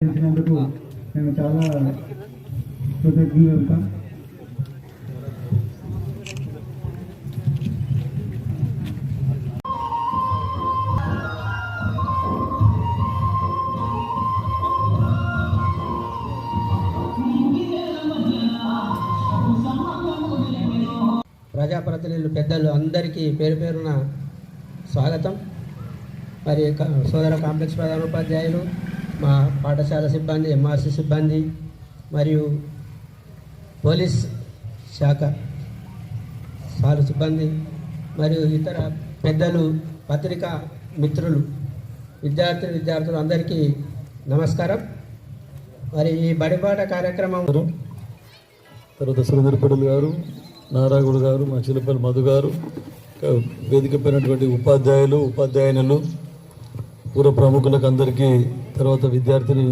చేసినందుకు మేము చాలా కృతజ్ఞులు ఉంటాం ప్రజాప్రతినిధులు పెద్దలు అందరికీ పేరు పేరున స్వాగతం. మరి సోదర కాంప్లెక్స్ ప్రధానోపాధ్యాయులు మా పాఠశాల సిబ్బంది ఎంఆర్సి సిబ్బంది మరియు పోలీస్ శాఖ సాలు సిబ్బంది మరియు ఇతర పెద్దలు పత్రికా మిత్రులు విద్యార్థి విద్యార్థులు అందరికీ నమస్కారం. మరి ఈ బడిబాట కార్యక్రమం తర్వాత సురేంద్ర గారు నారాగుడు గారు మా చిలపల్లి మధు గారు వేదిక పైనటువంటి ఉపాధ్యాయులు ఉపాధ్యాయునులు పూర్వ ప్రముఖులకు అందరికీ తర్వాత విద్యార్థిని